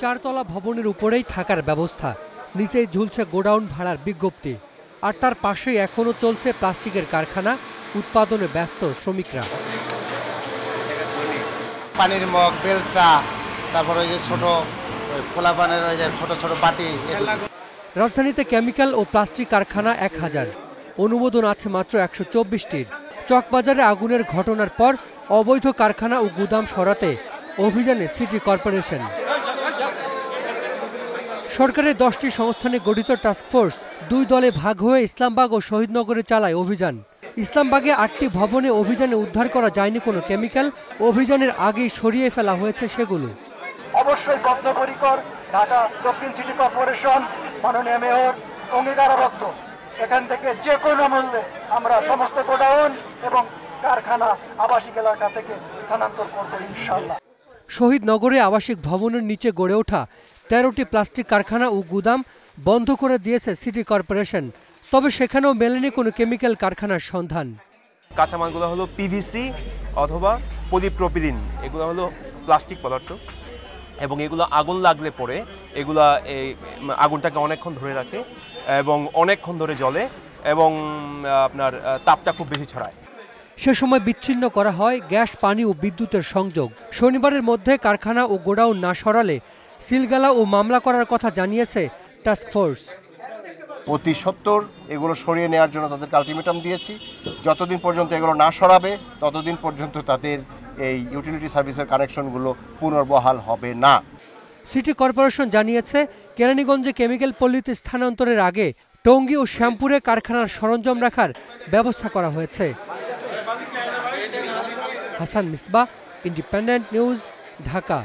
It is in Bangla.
চারতলা ভবনের উপরেই থাকার ব্যবস্থা। নিচেই ঝুলছে গোডাউন ভাড়ার বিজ্ঞপ্তি। আর তার পাশেই এখনও চলছে প্লাস্টিকের কারখানা। উৎপাদনে ব্যস্ত শ্রমিকরা। পানির মগ বেলচা তারপর ওই যে ছোট খোলা পানের ওই যে ছোট ছোট বাটি রাজধানীতে কেমিক্যাল ও প্লাস্টিক কারখানা এক হাজার। অনুমোদন আছে মাত্র একশো চব্বিশটির। চকবাজারে আগুনের ঘটনার পর অবৈধ কারখানা ও গুদাম সরাতে অভিযানে সিটি কর্পোরেশন। সরকারের দশটি সংস্থানে গঠিত টাস্কফোর্স দুই দলে ভাগ হয়ে ইসলামবাগ ও শহীদনগরে চালায় অভিযান। ইসলামবাগে আটটি ভবনে অভিযানে উদ্ধার করা যায়নি কোনো কেমিক্যাল অভিযানের আগেই সরিয়ে ফেলা হয়েছে সেগুলো। অবশ্যই বদ্ধপরিকর ঢাকা দক্ষিণ সিটি কর্পোরেশন মাননীয় মেয়র অঙ্গীকারাবদ্ধ। এখান থেকে যে কোনো মূল্যে আমরা সমস্ত গোডাউন এবং কারখানা আবাসিক এলাকা থেকে স্থানান্তর করব ইনশাল্লাহ শহীদনগরে আবাসিক ভবনের নিচে গড়ে ওঠা তেরোটি প্লাস্টিক কারখানা ও গুদাম বন্ধ করে দিয়েছে সিটি কর্পোরেশন। তবে সেখানেও মেলেনি কোনো কেমিক্যাল কারখানার সন্ধান। কাঁচামালগুলো হলো পিভিসি অথবা পলিপ্রোপিলিন। এগুলো হলো প্লাস্টিক পদার্থ। এবং এগুলো আগুন লাগলে পরে এগুলা এই আগুনটাকে অনেকক্ষণ ধরে রাখে এবং অনেকক্ষণ ধরে জ্বলে এবং আপনার তাপটা খুব বেশি ছড়ায়। সে সময় বিচ্ছিন্ন করা হয় গ্যাস পানি ও বিদ্যুতের সংযোগ। শনিবারের মধ্যে কারখানা ও গোডাউন না সরালে সিলগালা ও মামলা করার কথা জানিয়েছে টাস্কফোর্স অতি সত্তর এগুলো সরিয়ে নেওয়ার জন্য তাদেরকে আলটিমেটাম দিয়েছি। যতদিন পর্যন্ত এগুলো না সরাবে ততদিন পর্যন্ত তাদের এই ইউটিলিটি সার্ভিসের কানেকশনগুলো পুনর্বহাল হবে না। সিটি কর্পোরেশন জানিয়েছে কেরানীগঞ্জে কেমিক্যাল পল্লীতে স্থানান্তরের আগে টঙ্গী ও শ্যামপুরে কারখানার সরঞ্জাম রাখার ব্যবস্থা করা হয়েছে। Hasan Misba independent news Dhaka.